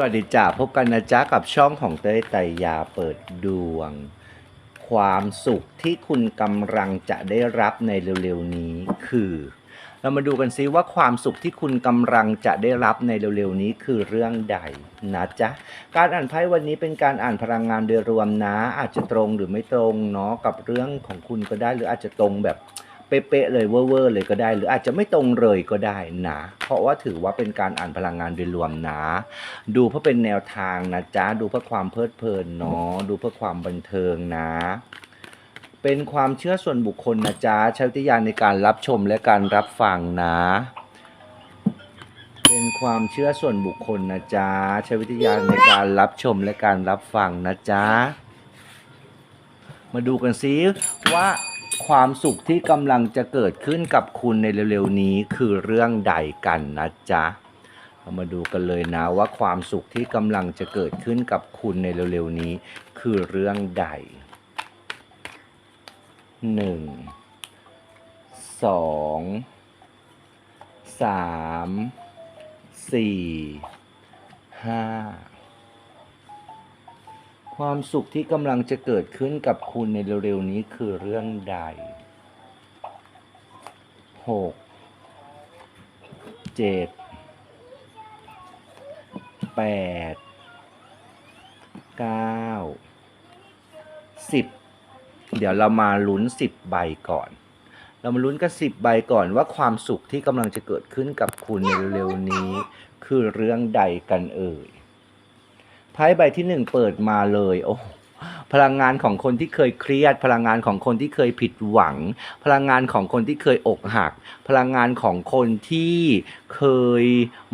สวัสดีจ้าพบกันนะจ๊ะกับช่องของเต้ยไตยาเปิดดวง ความสุขที่คุณกำลังจะได้รับในเร็วๆนี้คือ เรามาดูกันซิว่าความสุขที่คุณกำลังจะได้รับในเร็วๆนี้คือเรื่องใดนะจ๊ะการอ่านไพ่วันนี้เป็นการอ่านพลังงานโดยรวมนะ อาจจะตรงหรือไม่ตรงเนาะกับเรื่องของคุณก็ได้หรืออาจจะตรงแบบ เป๊ะๆเลยเวอร์ๆเลยก็ได้ หรืออาจจะไม่ตรงเลยก็ได้นะ เพราะว่าถือว่าเป็นการอ่านพลังงานโดยรวมนะ ดูเพื่อเป็นแนวทางนะจ๊ะดูเพื่อความเพลิดเพลินเนาะดูเพื่อความบันเทิงนะ เป็นความเชื่อส่วนบุคคลนะจ๊ะใช้วิทยาในการรับชมและการรับฟังนะเป็นความเชื่อส่วนบุคคลนะจ๊ะใช้วิทยาในการรับชมและการรับฟังนะจ๊ะมาดูกันซิว่า ความสุขที่กำลังจะเกิดขึ้นกับคุณในเร็วๆนี้คือเรื่องใดกันนะจ๊ะเรามาดูกันเลยนะว่าความสุขที่กำลังจะเกิดขึ้นกับคุณในเร็วๆนี้ คือเรื่องใดหนึ่งสองสามสี่ห้า ความสุขที่กำลังจะเกิดขึ้นกับคุณในเร็วๆนี้คือเรื่องใดหกเจ็ดแปดเก้าสิบเดี๋ยวเรามาลุ้นสิบใบก่อน เรามาลุ้นกันสิบใบก่อนว่าความสุขที่กำลังจะเกิดขึ้นกับคุณในเร็วๆนี้ คือเรื่องใดกันเอ่ย ไพ่ใบที่หนึ่งเปิดมาเลย โอ้พลังงานของคนที่เคยเครียด พลังงานของคนที่เคยผิดหวัง พลังงานของคนที่เคยอกหัก พลังงานของคนที่เคย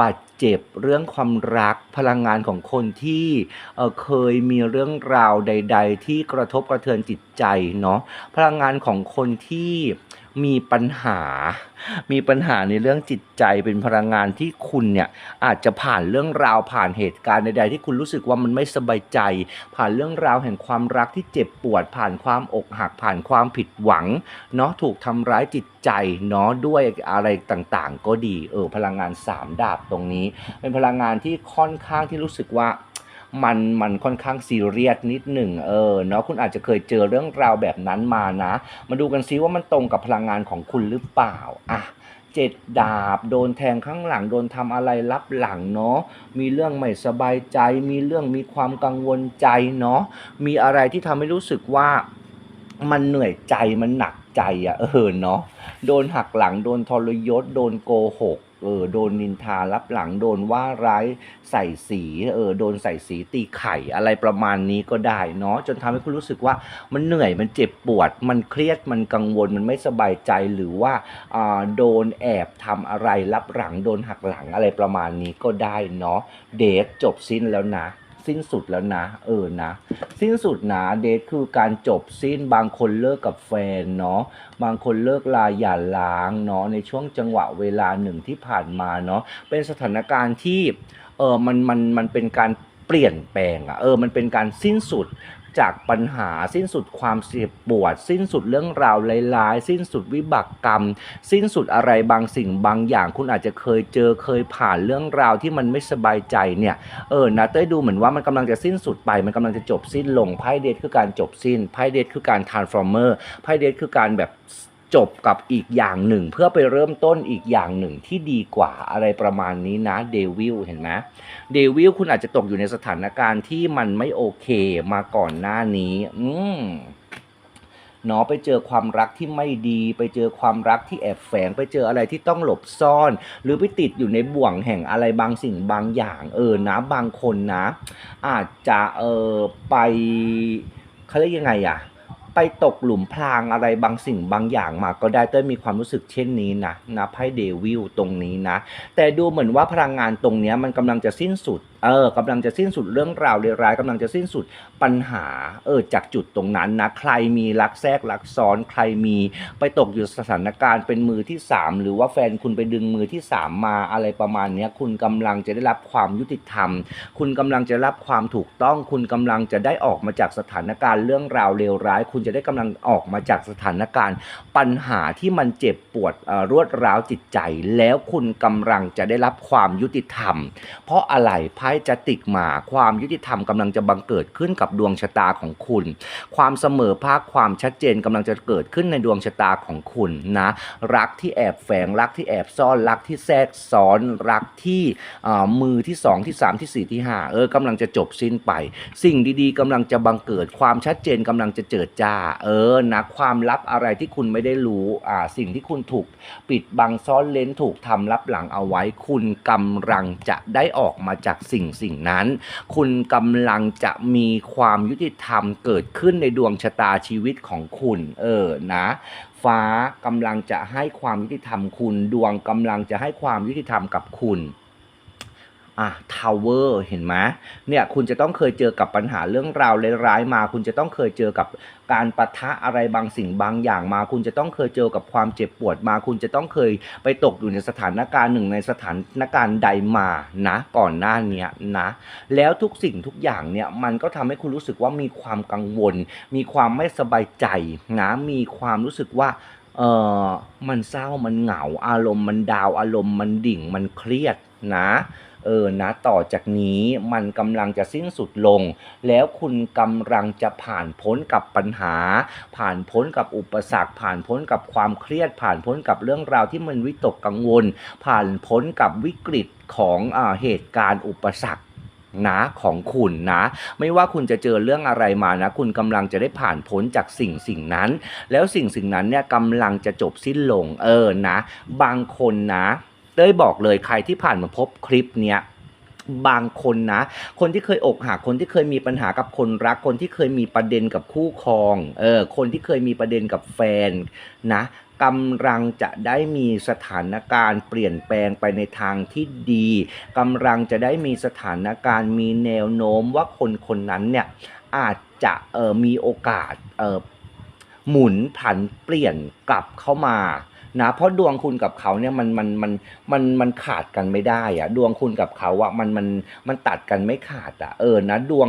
บาดเจ็บเรื่องความรัก พลังงานของคนที่เเคยมีเรื่องราวใด ๆ ที่กระทบกระเทือนจิตใจเนาะพลังงานของคนที่ มีปัญหา มีปัญหาในเรื่องจิตใจเป็นพลังงานที่คุณเนี่ยอาจจะผ่านเรื่องราวผ่านเหตุการณ์ใดๆที่คุณรู้สึกว่ามันไม่สบายใจ ผ่านเรื่องราวแห่งความรักที่เจ็บปวด ผ่านความอกหักผ่านความผิดหวังเนาะถูกทำร้ายจิตใจเนาะด้วยอะไรต่างๆ ก็ดีเออพลังงานสามดาบตรงนี้ เป็นพลังงานที่ค่อนข้างที่รู้สึกว่า มันมันค่อนข้างซีเรียสนิดหนึ่งเออเนาะคุณอาจจะเคยเจอเรื่องราวแบบนั้นมานะ มาดูกันซิว่ามันตรงกับพลังงานของคุณหรือเปล่าอะเจ็ดดาบโดนแทงข้างหลังโดนทำอะไรรับหลังเนาะมีเรื่องไม่สบายใจ มีเรื่องมีความกังวลใจเนาะมีอะไรที่ทำให้รู้สึกว่ามันเหนื่อยใจมันหนักใจอะ่ะเออเนาะโดนหักหลังโดนทรยศโดนโกหก เออโดนนินทารับหลังโดนว่าร้ายใส่สีเออโดนใส่สีตีไข่อะไรประมาณนี้ก็ได้เนาะจนทำให้คุณรู้สึกว่ามันเหนื่อยมันเจ็บปวด มันเครียดมันกังวลมันไม่สบายใจหรือว่าอ่าโดนแอบทำอะไรรับหลังโดนหักหลังอะไรประมาณนี้ก็ได้เนาะเดทจบสิ้นแล้วนะ สิ้นสุดแล้วนะ เออนะ สิ้นสุดนะเดทคือการจบสิ้นบางคนเลิกกับแฟนเนาะบางคนเลิกลาหย่าล้างเนาะในช่วงจังหวะเวลาหนึ่งที่ผ่านมาเนาะเป็นสถานการณ์ที่เออมันมันมันเป็นการเปลี่ยนแปลงอะเออมันเป็นการสิ้นสุด จากปัญหา สิ้นสุดความเสียปวด สิ้นสุดเรื่องราวร้ายๆ สิ้นสุดวิบากกรรม สิ้นสุดอะไรบางสิ่งบางอย่าง คุณอาจจะเคยเจอเคยผ่านเรื่องราวที่มันไม่สบายใจเนี่ยเออนะเต้ยดูเหมือนว่ามันกำลังจะสิ้นสุดไป มันกำลังจะจบสิ้นลงไพ่เดทคือการจบสิ้นไพ่เดทคือการ transformer ไพ่เดทคือการแบบ จบกับอีกอย่างหนึ่ง เพื่อไปเริ่มต้นอีกอย่างหนึ่งที่ดีกว่าอะไรประมาณนี้นะเดวิลเห็นไหมเดวิลคุณอาจจะตกอยู่ในสถานการณ์ที่มันไม่โอเคมาก่อนหน้านี้ อืมเนาะไปเจอความรักที่ไม่ดี ไปเจอความรักที่แอบแฝง ไปเจออะไรที่ต้องหลบซ่อน หรือไปติดอยู่ในบ่วงแห่งอะไรบางสิ่งบางอย่างเออนะบางคนนะ อาจจะเออไปเขาเรียกยังไงอะ ไปตกหลุมพรางอะไรบางสิ่งบางอย่างมาก็ได้เต้ยมีความรู้สึกเช่นนี้นะนะไพ่เดวิลตรงนี้นะ แต่ดูเหมือนว่าพลังงานตรงนี้มันกำลังจะสิ้นสุดเออกำลังจะสิ้นสุดเรื่องราวเลวร้ายกำลังจะสิ้นสุดปัญหาเออจากจุดตรงนั้นนะใครมีรักแทรกรักซ้อนใครมีไปตกอยู่สถานการณ์เป็นมือที่สามหรือว่าแฟนคุณไปดึงมือที่สามมาอะไรประมาณนี้คุณกำลังจะได้รับความยุติธรรม คุณกำลังจะรับความถูกต้อง คุณกำลังจะได้ออกมาจากสถานการณ์เรื่องราวเลวร้าย คุณจะได้กำลังออกมาจากสถานการณ์ ปัญหาที่มันเจ็บปวดเอ่อรวดร้าวจิตใจ แล้วคุณกำลังจะได้รับความยุติธรรม เพราะอะไรไพ่พ่จัตติกมา ความยุติธรรมกำลังจะบังเกิดขึ้นกับดวงชะตาของคุณ ความเสมอภาคความชัดเจนกำลังจะเกิดขึ้นในดวงชะตาของคุณนะรักที่แอบแฝงรักที่แอบซ่อนรักที่แทรกซ้อนรักที่มือที่สองที่สามที่สี่ที่ห้าเออกำลังจะจบสิ้นไป สิ่งดีๆกำลังจะบังเกิดความชัดเจนกำลังจะเจิดจ้า เออนะความลับอะไรที่คุณไม่ได้รู้อ่าสิ่งที่คุณถูกปิดบังซ่อนเลนถูกทำลับหลังเอาไว้ คุณกำลังจะได้ออกมาจากสิ่งสิ่งนั้น คุณกำลังจะมีความยุติธรรมเกิดขึ้นในดวงชะตาชีวิตของคุณ เออนะฟ้ากำลังจะให้ความยุติธรรมคุณ ดวงกำลังจะให้ความยุติธรรมกับคุณ อะทาวเวอร์เห็นไหมเนี่ยคุณจะต้องเคยเจอกับปัญหาเรื่องราวเลวร้ายมา คุณจะต้องเคยเจอกับการปะทะอะไรบางสิ่งบางอย่างมา คุณจะต้องเคยเจอกับความเจ็บปวดมา คุณจะต้องเคยไปตกอยู่ในสถานการณ์หนึ่งในสถานการณ์ใดมานะก่อนหน้านี้นะแล้วทุกสิ่งทุกอย่างเนี่ยมันก็ทำให้คุณรู้สึกว่ามีความกังวล มีความไม่สบายใจนะมีความรู้สึกว่าเออมันเศร้ามันเหงาอารมณ์มันดาวอารมณ์มันดิ่งมันเครียด นะเออนะต่อจากนี้มันกำลังจะสิ้นสุดลง แล้วคุณกำลังจะผ่านพ้นกับปัญหา ผ่านพ้นกับอุปสรรค ผ่านพ้นกับความเครียด ผ่านพ้นกับเรื่องราวที่มันวิตกกังวล ผ่านพ้นกับวิกฤตของอเหตุการณ์อุปสรรคนะของคุณนะ ไม่ว่าคุณจะเจอเรื่องอะไรมานะ คุณกำลังจะได้ผ่านพ้นจากสิ่งสิ่งนั้น แล้วสิ่งสิ่งนั้นเนี่ยกำลังจะจบสิ้นลงเออนะ บางคนนะ เต้ยบอกเลยใครที่ผ่านมาพบคลิปเนี้ยบางคนนะ คนที่เคยอกหักคนที่เคยมีปัญหากับคนรัก คนที่เคยมีประเด็นกับคู่ครองเออคนที่เคยมีประเด็นกับแฟนนะกำลังจะได้มีสถานการณ์เปลี่ยนแปลงไปในทางที่ดีกำลังจะได้มีสถานการณ์มีแนวโน้มว่าคนคนนั้นเนี่ยอาจจะเออมีโอกาสเออหมุนผันเปลี่ยนกลับเข้ามา นะเพราะดวงคุณกับเขาเนี่ยมันมันมันมันมันขาดกันไม่ได้อะดวงคุณกับเขาอะมันมันมันตัดกันไม่ขาดอะเออนะดวง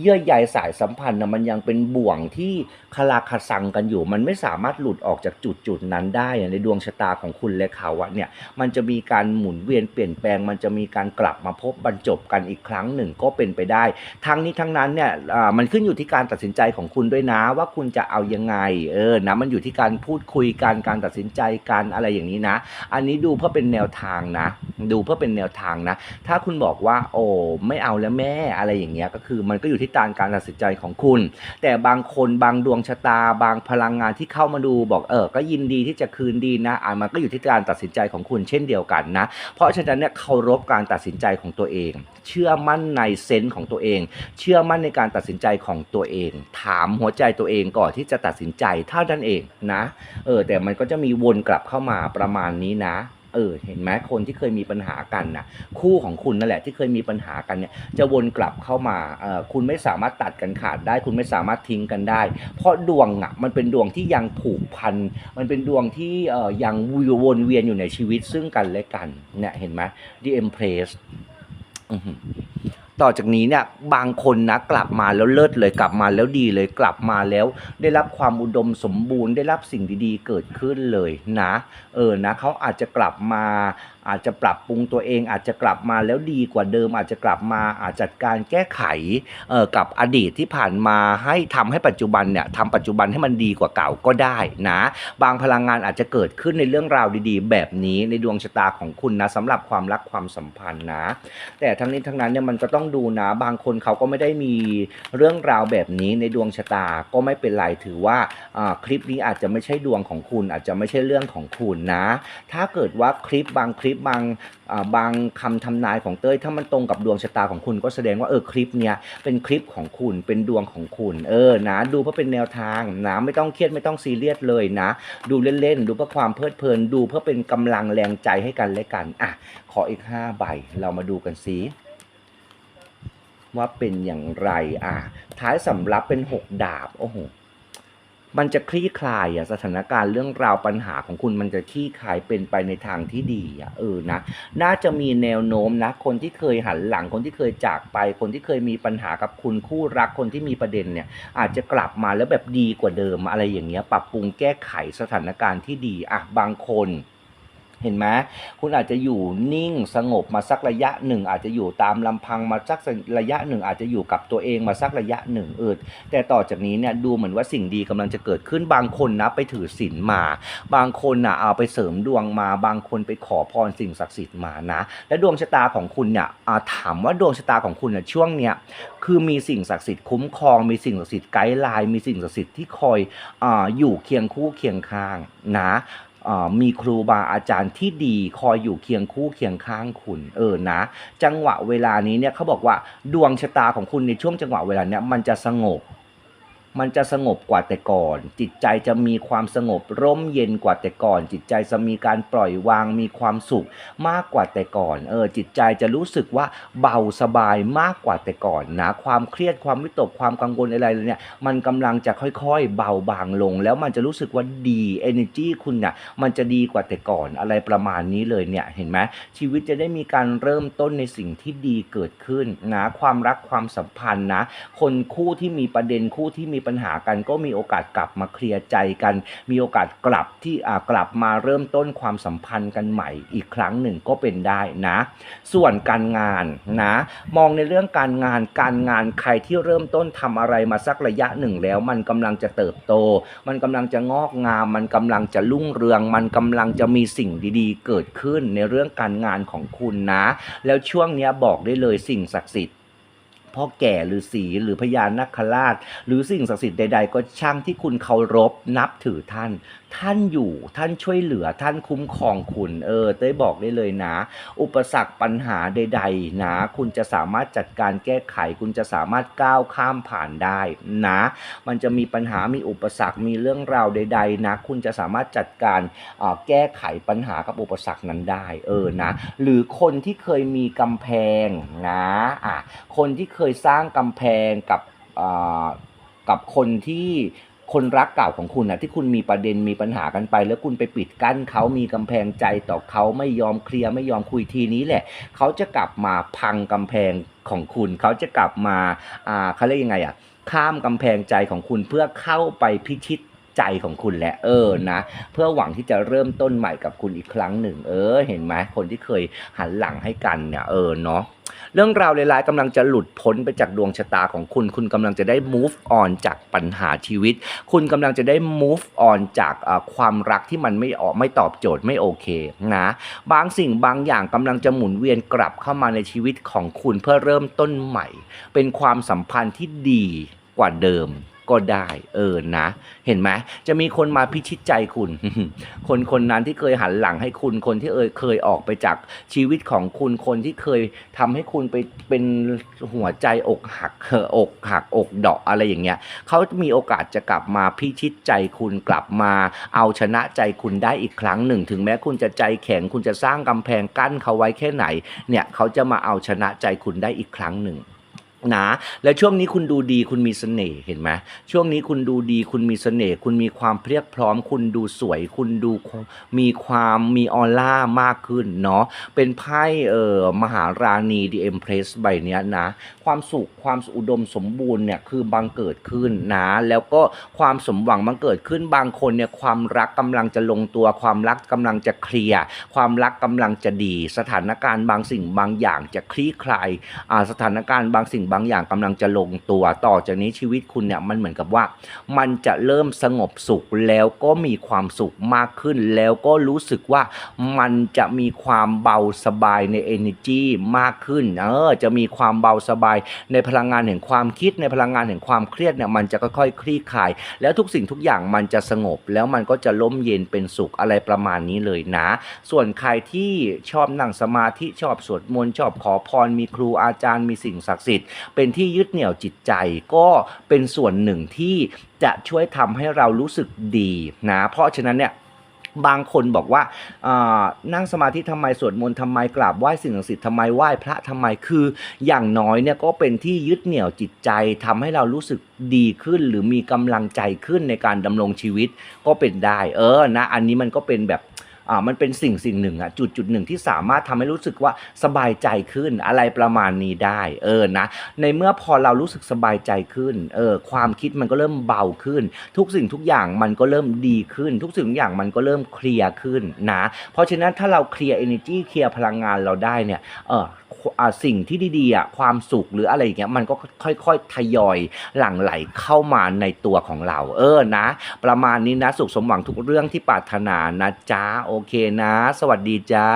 เยื่อใยสายสัมพันธ์นะมันยังเป็นบ่วงที่คลาคาซังกันอยู่ มันไม่สามารถหลุดออกจากจุดจุดนั้นได้ในดวงชะตาของคุณและเขาอะเนี่ยมันจะมีการหมุนเวียนเปลี่ยนแปลง มันจะมีการกลับมาพบบรรจบกันอีกครั้งหนึ่งก็เป็นไปได้ ทั้งนี้ทั้งนั้นเนี่ยอ่ามันขึ้นอยู่ที่การตัดสินใจของคุณด้วยนะว่าคุณจะเอายังไงเออนะมันอยู่ที่การพูดคุยการการตัดสินใจการอะไรอย่างนี้นะ อันนี้ดูเพื่อเป็นแนวทางนะ ดูเพื่อเป็นแนวทางนะ ถ้าคุณบอกว่า โอ้ไม่เอาแล้วแม่อะไรอย่างเงี้ยก็คือมันก็อยู่ที่การการตัดสินใจของคุณ แต่บางคนบางดวงชะตา บางพลังงานที่เข้ามาดูบอกเออก็ยินดีที่จะคืนดีนะอ่ามันก็อยู่ที่การตัดสินใจของคุณเช่นเดียวกันนะ เพราะฉะนั้นเนี่ยเคารพการตัดสินใจของตัวเอง เชื่อมั่นในเซนส์ของตัวเอง เชื่อมั่นในการตัดสินใจของตัวเอง ถามหัวใจตัวเองก่อนที่จะตัดสินใจเท่านั้นเองนะ เออแต่มันก็จะมีวนกลับเข้ามาประมาณนี้นะเออเห็นไหมคนที่เคยมีปัญหากันนะคู่ของคุณนั่นแหละที่เคยมีปัญหากันเนี่ยจะวนกลับเข้ามาเออคุณไม่สามารถตัดกันขาดได้ คุณไม่สามารถทิ้งกันได้ เพราะดวงอะมันเป็นดวงที่ยังผูกพัน มันเป็นดวงที่เอ่อยังวนเวียนอยู่ในชีวิตซึ่งกันและกันเนี่ยเห็นไหม The Empress ต่อจากนี้เนี่ยบางคนนะกลับมาแล้วเลิศเลยกลับมาแล้วดีเลยกลับมาแล้ว ได้รับความอุดมสมบูรณ์ได้รับสิ่งดีๆ เกิดขึ้นเลยนะ เออนะเขาอาจจะกลับมา อาจจะปรับปรุงตัวเอง อาจจะกลับมาแล้วดีกว่าเดิม อาจจะกลับมาอาจจัดการแก้ไขกับอดีตที่ผ่านมาให้ทำให้ปัจจุบันเนี่ยทำปัจจุบันให้มันดีกว่าเก่าก็ได้นะบางพลังงานอาจจะเกิดขึ้นในเรื่องราวดีๆ แบบนี้ในดวงชะตาของคุณนะสำหรับความรักความสัมพันธ์นะ แต่ทั้งนี้ทั้งนั้นเนี่ยมันก็ต้องดูนะ บางคนเขาก็ไม่ได้มีเรื่องราวแบบนี้ในดวงชะตาก็ไม่เป็นไรถือว่าคลิปนี้อาจจะไม่ใช่ดวงของคุณ อาจจะไม่ใช่เรื่องของคุณนะ ถ้าเกิดว่าคลิปบางคลิปบางบางคำทำนายของเต้ยถ้ามันตรงกับดวงชะตาของคุณก็แสดงว่าเออคลิปเนี้ยเป็นคลิปของคุณเป็นดวงของคุณ เออนะดูเพื่อเป็นแนวทางนะไม่ต้องเครียดไม่ต้องซีเรียสเลยนะ ดูเล่นๆ ดูเพื่อความเพลิดเพลิน ดูเพื่อเป็นกำลังแรงใจให้กันและกันอะขออีกห้าใบเรามาดูกันสิว่าเป็นอย่างไรอะท้ายสำรับเป็นหกดาบโอ้โห มันจะคลี่คลายอะสถานการณ์เรื่องราวปัญหาของคุณมันจะคลี่คลายเป็นไปในทางที่ดีอะเออนะน่าจะมีแนวโน้มนะ คนที่เคยหันหลังคนที่เคยจากไป คนที่เคยมีปัญหากับคุณคู่รักคนที่มีประเด็นเนี่ย อาจจะกลับมาแล้วแบบดีกว่าเดิมอะไรอย่างเงี้ยปรับปรุงแก้ไขสถานการณ์ที่ดีอะบางคน เห็นไหมคุณอาจจะอยู่นิ่งสงบมาสักระยะหนึ่ง อาจจะอยู่ตามลำพังมาสักระยะหนึ่ง อาจจะอยู่กับตัวเองมาสักระยะหนึ่งเออแต่ต่อจากนี้เนี่ยดูเหมือนว่าสิ่งดีกำลังจะเกิดขึ้นบางคนนะไปถือศีลมา บางคนนะเอาไปเสริมดวงมา บางคนไปขอพรสิ่งศักดิ์สิทธิ์มานะ และดวงชะตาของคุณเนี่ยอาถามว่าดวงชะตาของคุณเนี่ยช่วงเนี้ยคือมีสิ่งศักดิ์สิทธิ์คุ้มครองมีสิ่งศักดิ์สิทธิ์ไกด์ไลน์มีสิ่งศักดิ์สิทธิ์ที่คอยออยู่เคียงคู่เคียงข้างนะ มีครูบาอาจารย์ที่ดีคอยอยู่เคียงคู่เคียงข้างคุณ เออนะ จังหวะเวลานี้เนี่ยเขาบอกว่าดวงชะตาของคุณในช่วงจังหวะเวลาเนี้ยมันจะสงบ มันจะสงบกว่าแต่ก่อน จิตใจจะมีความสงบร่มเย็นกว่าแต่ก่อน จิตใจจะมีการปล่อยวางมีความสุขมากกว่าแต่ก่อน เออ จิตใจจะรู้สึกว่าเบาสบายมากกว่าแต่ก่อนนะความเครียดความวิตกความกังวลอะไรเนี่ยมันกำลังจะค่อยๆ เบาบางลง แล้วมันจะรู้สึกว่าดี energy คุณเนี่ยมันจะดีกว่าแต่ก่อนอะไรประมาณนี้เลยเนี่ยเห็นไหมชีวิตจะได้มีการเริ่มต้นในสิ่งที่ดีเกิดขึ้นนะความรักความสัมพันธ์นะคนคู่ที่มีประเด็นคู่ที่มีีปัญหากัน ก็มีโอกาสกลับมาเคลียร์ใจกัน มีโอกาสกลับที่กลับมาเริ่มต้นความสัมพันธ์กันใหม่อีกครั้งหนึ่งก็เป็นได้นะ ส่วนการงานนะ มองในเรื่องการงานการงานใครที่เริ่มต้นทำอะไรมาสักระยะหนึ่งแล้ว มันกำลังจะเติบโต มันกำลังจะงอกงาม มันกำลังจะรุ่งเรือง มันกำลังจะมีสิ่งดีๆ เกิดขึ้นในเรื่องการงานของคุณนะ แล้วช่วงนี้บอกได้เลยสิ่งศักดิ์สิทธิ์ พ่อแก่หรือสีหรือพญานาคราช หรือสิ่งศักดิ์สิทธิ์ใด ๆ ก็ช่างที่คุณเคารพนับถือท่านท่านอยู่ท่านช่วยเหลือท่านคุ้มครองคุณเออเต้ยบอกได้เลยนะ อุปสรรคปัญหาใด ๆ นะ คุณจะสามารถจัดการแก้ไข คุณจะสามารถก้าวข้ามผ่านได้นะ มันจะมีปัญหามีอุปสรรคมีเรื่องราวใด ๆ นะ คุณจะสามารถจัดการออแก้ไขปัญหากับอุปสรรคนั้นได้เออนะ หรือคนที่เคยมีกำแพงนะอะคนที่เคยสร้างกำแพงกับกับคนที่ คนรักเก่าของคุณนะที่คุณมีประเด็นมีปัญหากันไป แล้วคุณไปปิดกั้นเขามีกำแพงใจต่อเขาไม่ยอมเคลียร์ไม่ยอมคุยทีนี้แหละ เขาจะกลับมาพังกำแพงของคุณ เขาจะกลับมาอ่าเขาเรียกยังไงอะข้ามกำแพงใจของคุณเพื่อเข้าไปพิชิต ใจของคุณแหละเออนะ เพื่อหวังที่จะเริ่มต้นใหม่กับคุณอีกครั้งหนึ่ง เออ เห็นไหมคนที่เคยหันหลังให้กันเนี่ยเออเนาะเรื่องราวเลายๆกำลังจะหลุดพ้นไปจากดวงชะตาของคุณ คุณกำลังจะได้ move on จากปัญหาชีวิต คุณกำลังจะได้ move on จากความรักที่มันไม่ออกไม่ตอบโจทย์ไม่โอเคนะ บางสิ่งบางอย่างกำลังจะหมุนเวียนกลับเข้ามาในชีวิตของคุณเพื่อเริ่มต้นใหม่ เป็นความสัมพันธ์ที่ดีกว่าเดิม ก็ได้เออนะ เห็นไหมจะมีคนมาพิชิตใจคุณ คนคนนั้นที่เคยหันหลังให้คุณคนที่เอยเคยออกไปจากชีวิตของคุณคนที่เคยทำให้คุณไปเป็นหัวใจอกหักเออกหักอกดาะอะไรอย่างเงี้ยเขามีโอกาสจะกลับมาพิชิตใจคุณกลับมา เอาชนะใจคุณได้อีกครั้งหนึ่ง ถึงแม้คุณจะใจแข็งคุณจะสร้างกำแพงกั้นเขาไว้แค่ไหนเนี่ยเขาจะมาเอาชนะใจคุณได้อีกครั้งหนึ่ง นะแล้วช่วงนี้คุณดูดีคุณมีเสน่ห์เห็นไหมช่วงนี้คุณดูดีคุณมีเสน่ห์คุณมีความเพียบพร้อม คุณดูสวย คุณดูมีความมีออร่ามากขึ้นเนาะเป็นไพ่เอ่อมหาราณีดีเอ็มเพรสใบเนี้ยนะ ความสุขความอุดมสมบูรณ์เนี่ยคือบังเกิดขึ้นนะ แล้วก็ความสมหวังบังเกิดขึ้นบางคนเนี่ยความรักกำลังจะลงตัว ความรักกำลังจะเคลียร์ความรักกำลังจะดี สถานการณ์บางสิ่งบางอย่างจะคลี่คลายอ่าสถานการณ์บางสิ่งบางอย่างกำลังจะลงตัว ต่อจากนี้ชีวิตคุณเนี่ยมันเหมือนกับว่า มันจะเริ่มสงบสุขแล้วก็มีความสุขมากขึ้น แล้วก็รู้สึกว่ามันจะมีความเบาสบายใน energy มากขึ้นเออจะมีความเบาสบายในพลังงานแห่งความคิดในพลังงานแห่งความเครียดเนี่ยมันจะค่อยๆคลี่คลาย แล้วทุกสิ่งทุกอย่างมันจะสงบ แล้วมันก็จะล่มเย็นเป็นสุขอะไรประมาณนี้เลยนะ ส่วนใครที่ชอบนั่งสมาธิชอบสวดมนต์ชอบขอพรมีครูอาจารย์มีสิ่งศักดิ์สิทธิ์เป็นที่ยึดเหนี่ยวจิตใจก็เป็นส่วนหนึ่งที่จะช่วยทำให้เรารู้สึกดีนะเพราะฉะนั้นเนี่ยบางคนบอกว่าานั่งสมาธิทำไมสวดมนต์ทำไมกราบไหว้สิ่งศักดิ์สิทธิ์ทำไมไหว้พระทำไมคือ อย่างน้อยเนี่ยก็เป็นที่ยึดเหนี่ยวจิตใจทำให้เรารู้สึกดีขึ้น หรือมีกำลังใจขึ้นในการดำรงชีวิตก็เป็นได้ เออนะอันนี้มันก็เป็นแบบ อ่ามันเป็นสิ่งสิ่งหนึ่งอะจุดจุดหนึ่งที่สามารถทำให้รู้สึกว่าสบายใจขึ้นอะไรประมาณนี้ได้เออนะในเมื่อพอเรารู้สึกสบายใจขึ้นเออความคิดมันก็เริ่มเบาขึ้น ทุกสิ่งทุกอย่างมันก็เริ่มดีขึ้น ทุกสิ่งทุกอย่างมันก็เริ่มเคลียร์ขึ้นนะเพราะฉะนั้นถ้าเราเคลียร์ energy เคลียร์พลังงานเราได้เนี่ยเอออ่าสิ่งที่ดีๆอะความสุขหรืออะไรอย่างเงี้ยมันก็ค่อยๆทยอยหลั่งไหลเข้ามาในตัวของเรา เออนะ ประมาณนี้นะสุขสมหวังทุกเรื่องที่ปรารถนานะจ๊ะโอเคนะ สวัสดีจ้า